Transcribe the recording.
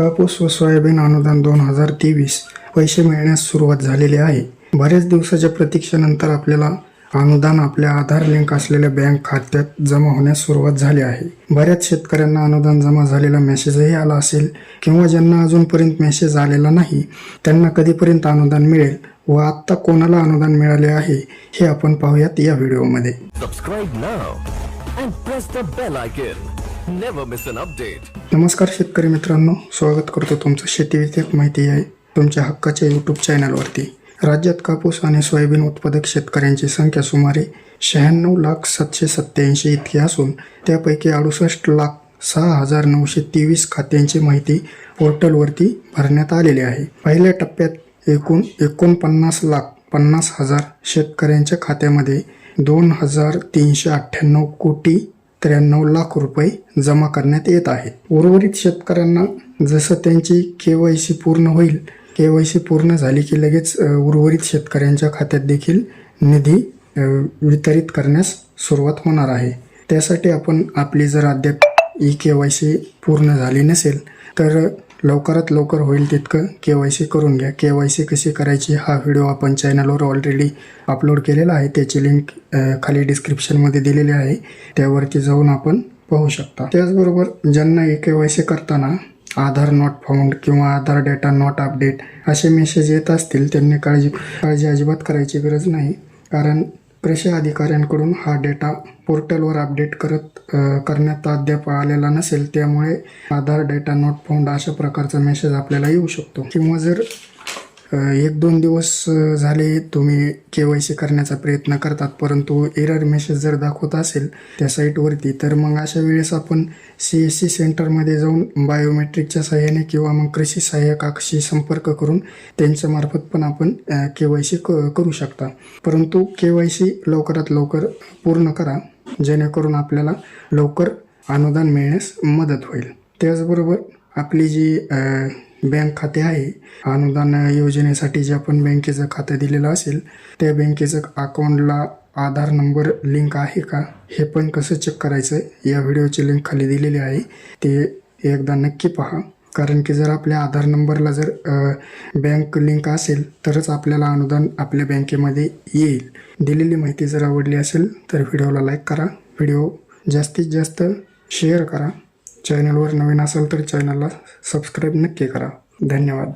कापूस व सोयाबीन अनुदान दोन हजार तेवीस पैसे मिळण्यास सुरुवात झालेली आहे. बऱ्याच दिवसाच्या प्रतीक्षेनंतर आपल्याला अनुदान आपल्या आधार लिंक असलेल्या बँक खात्यात जमा होण्यास सुरुवात झाली आहे. बऱ्याच शेतकऱ्यांना अनुदान जमा झालेला मेसेजही आला असेल किंवा ज्यांना अजूनपर्यंत मेसेज आलेला नाही त्यांना कधीपर्यंत अनुदान मिळेल व आत्ता कोणाला अनुदान मिळाले आहे हे आपण पाहूयात या व्हिडिओमध्ये. Never miss an update. नमस्कार शेतकरी मित्रांनो स्वागत करतो तुमचं शेतीविषयक माहिती आहे तुमच्या हक्काच्या यूट्यूब चॅनलवरती राज्यात कापूस आणि सोयाबीन उत्पादक शेतकऱ्यांची संख्या सुमारे शहाण्णव लाख सातशे सत्याऐंशी इतकी असून त्यापैकी अडुसष्ट लाख सहा हजार नऊशे तेवीस खात्यांची माहिती पोर्टलवरती भरण्यात आलेली आहे पहिल्या टप्प्यात एकूण एकोणपन्नास लाख पन्नास हजार शेतकऱ्यांच्या खात्यामध्ये दोन हजार तीनशे अठ्ठ्याण्णव कोटी त्र्याण्णव लाख रुपये जमा करण्यात येत आहेत. उर्वरित शेतकऱ्यांना जसं त्यांची के वाय सी पूर्ण होईल के वाय सी पूर्ण झाली की लगेच उर्वरित शेतकऱ्यांच्या खात्यात देखील निधी वितरित करण्यास सुरुवात होणार आहे. त्यासाठी आपण आपली जर अद्याप ई के वाय सी पूर्ण झाली नसेल तर लवकरात लवकर होईल तितकं के वाय सी करून घ्या. के वाय सी कशी करायची हा व्हिडिओ आपण चॅनलवर ऑलरेडी अपलोड केलेला आहे. त्याची लिंक खाली डिस्क्रिप्शनमध्ये दिलेली आहे. त्यावरती जाऊन आपण पाहू शकता. त्याचबरोबर ज्यांना ए के वाय सी करताना आधार नॉट फाउंड किंवा आधार डेटा नॉट अपडेट असे मेसेज येत असतील त्यांनी काळजी काळजी अजिबात करायची गरज नाही. कारण कृषी अधिकाऱ्यांकडून हा डेटा पोर्टलवर अपडेट करत करण्यात अद्याप आलेला नसेल त्यामुळे आधार डेटा नॉट फाउंड अशा प्रकारचा मेसेज आपल्याला येऊ शकतो. किंवा जर एक दोन दिवस झाले तुम्ही के वाय सी करण्याचा प्रयत्न करतात परंतु एरर मेसेज जर दाखवत असेल त्या साईटवरती तर मग अशा वेळेस आपण सी एस सी सेंटरमध्ये जाऊन बायोमेट्रिकच्या सहाय्याने किंवा मग कृषी सहाय्यकाशी संपर्क करून त्यांच्या मार्फत पण आपण के वाय सी करू शकता. परंतु के वाय सी लवकरात लवकर पूर्ण करा जेणेकरून आपल्याला लवकर अनुदान मिळण्यास मदत होईल. त्याचबरोबर आपली जी बँक खाते आहे. अनुदान योजनेसाठी जे आपण बँकेचं खातं दिलेलं असेल त्या बँकेचं अकाउंटला आधार नंबर लिंक आहे का? हे पण कसं चेक करायचं या व्हिडिओची लिंक खाली दिलेली आहे. ते एकदा नक्की पहा. कारण की जर आपल्या आधार नंबरला जर बँक लिंक असेल तरच आपल्याला अनुदान आपल्या बँकेमध्ये येईल. दिलेली माहिती जर आवडली असेल तर व्हिडिओला लाईक करा. व्हिडिओ जास्तीत जास्त शेअर करा. चॅनलवर नवीन असाल तर चॅनलला सबस्क्राईब नक्की करा. धन्यवाद.